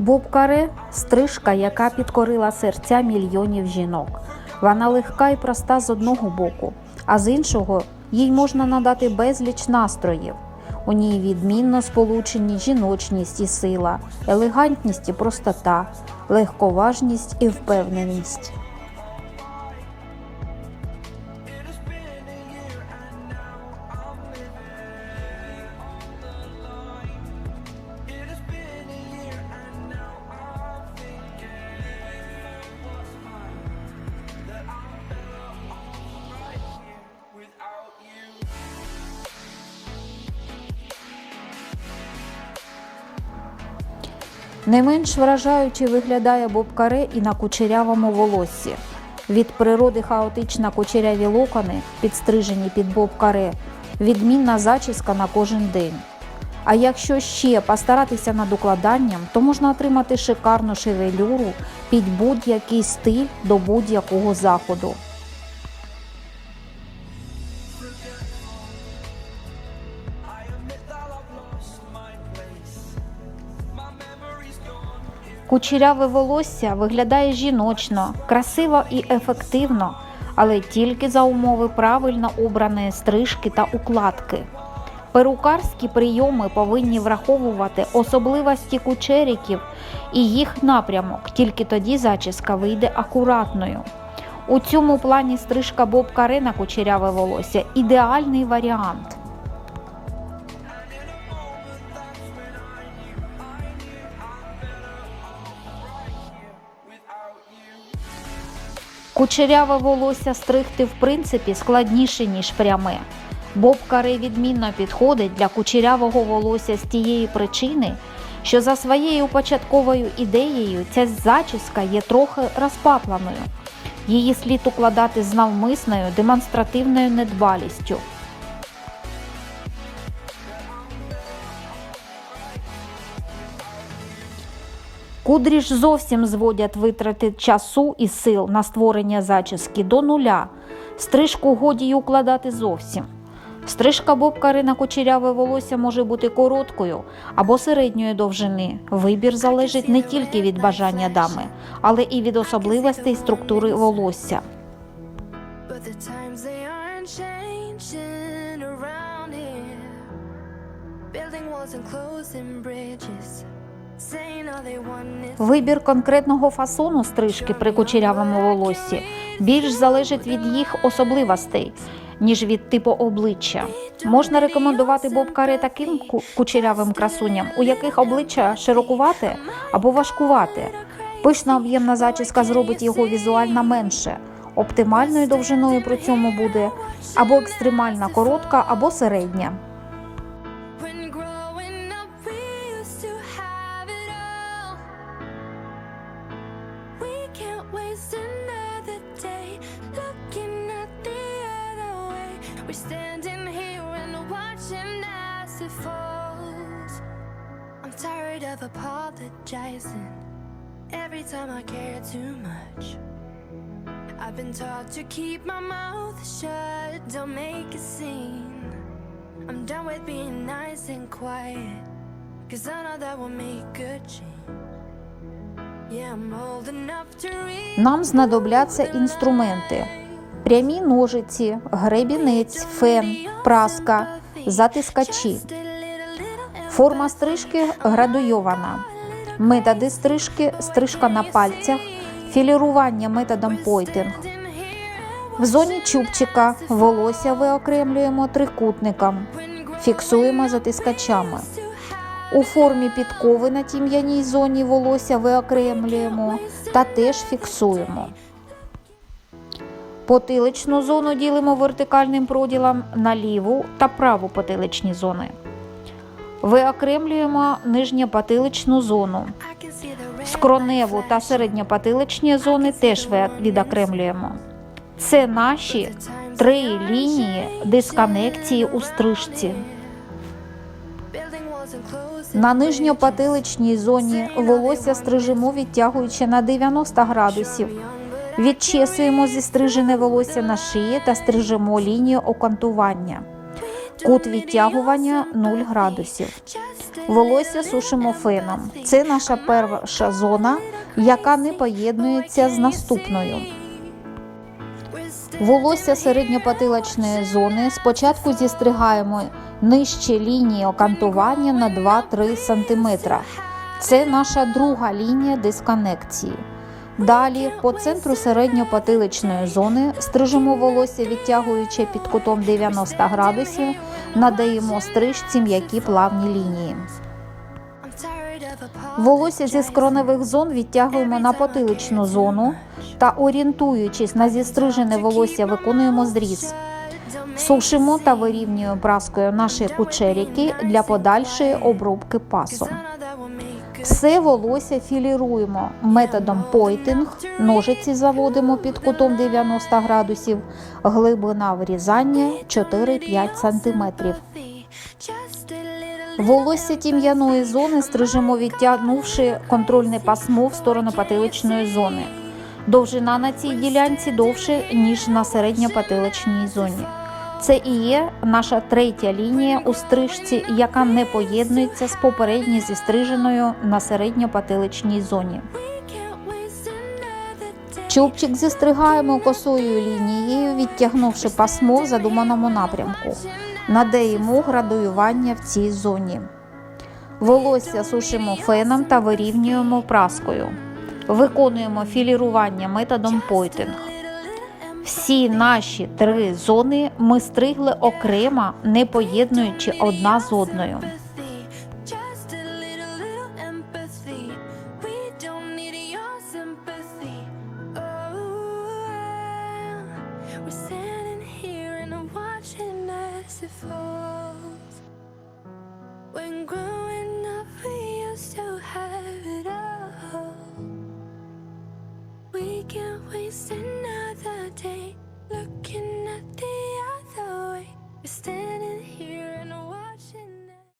Боб Каре стрижка, яка підкорила серця мільйонів жінок. Вона легка і проста з одного боку, а з іншого їй можна надати безліч настроїв. У ній відмінно сполучені жіночність і сила, елегантність і простота, легковажність і впевненість. Не менш вражаюче виглядає Боб Каре і на кучерявому волоссі. Від природи хаотична кучеряві локони, підстрижені під Боб Каре, відмінна зачіска на кожен день. А якщо ще постаратися над укладанням, то можна отримати шикарну шевелюру під будь-який стиль до будь-якого заходу. Кучеряве волосся виглядає жіночно, красиво і ефективно, але тільки за умови правильно обраної стрижки та укладки. Перукарські прийоми повинні враховувати особливості кучеріків і їх напрямок, тільки тоді зачіска вийде акуратною. У цьому плані стрижка Боб Каре на кучеряве волосся ідеальний варіант. Кучеряве волосся стригти в принципі складніше, ніж пряме. Боб Каре відмінно підходить для кучерявого волосся з тієї причини, що за своєю початковою ідеєю ця зачіска є трохи розпапланою. Її слід укладати з навмисною демонстративною недбалістю. Кудрі ж зовсім зводять витрати часу і сил на створення зачіски до нуля. Стрижку годі й укладати зовсім. Стрижка бобкари на кучеряве волосся може бути короткою або середньої довжини. Вибір залежить не тільки від бажання дами, але і від особливостей структури волосся. Building walls and closing bridges. Вибір конкретного фасону стрижки при кучерявому волоссі більш залежить від їх особливостей, ніж від типу обличчя. Можна рекомендувати бобкари таким кучерявим красуням, у яких обличчя широкувате або важкувате. Пишна об'ємна зачіска зробить його візуально менше. Оптимальною довжиною при цьому буде або екстремальна коротка, або середня. We're standing here and watching as it falls. I'm tired of apologizing every time I care too much. I've been taught to keep my mouth shut, don't make a scene. I'm done with being nice and quiet. Cause I know that will make good change. Yeah, I'm old enough to read. Нам знадобляться інструменти: Прямі ножиці, гребінець, фен, праска, затискачі. Форма стрижки градуйована. Методи стрижки стрижка на пальцях, філірування методом пойтинг. В зоні чубчика волосся виокремлюємо трикутником, фіксуємо затискачами. У формі підкови на тім'яній зоні волосся виокремлюємо та теж фіксуємо. Потиличну зону ділимо вертикальним проділом на ліву та праву потиличні зони. Виокремлюємо нижньопотиличну зону. Скроневу та середньопотиличні зони теж відокремлюємо. Це наші три лінії дисконекції у стрижці. На нижньопотиличній зоні волосся стрижемо, відтягуючи на 90 градусів. Відчесуємо зістрижене волосся на шиї та стрижемо лінію окантування. Кут відтягування 0 градусів. Волосся сушимо феном. Це наша перша зона, яка не поєднується з наступною. Волосся середньопотилочної зони спочатку зістригаємо нижче лінії окантування на 2-3 см. Це наша друга лінія дисконекції. Далі по центру середньопотиличної зони стрижемо волосся, відтягуючи під кутом 90 градусів, надаємо стрижці м'які плавні лінії. Волосся зі скроневих зон відтягуємо на потиличну зону та, орієнтуючись на зістрижене волосся, виконуємо зріз. Сушимо та вирівнюємо праскою наші кучеріки для подальшої обробки пасом. Все волосся філіруємо методом пойтинг, ножиці заводимо під кутом 90 градусів, глибина врізання 4-5 см. Волосся тім'яної зони стрижемо, відтягнувши контрольне пасмо в сторону потиличної зони. Довжина на цій ділянці довше, ніж на середньопотиличній зоні. Це і є наша третя лінія у стрижці, яка не поєднується з попередньо зістриженою на середньопотиличній зоні. Чубчик зістригаємо косою лінією, відтягнувши пасмо в задуманому напрямку. Надаємо градуювання в цій зоні. Волосся сушимо феном та вирівнюємо праскою. Виконуємо філірування методом пойтинг. Всі наші три зони ми стригли окремо, не поєднуючи одна з одною. Oh. When grown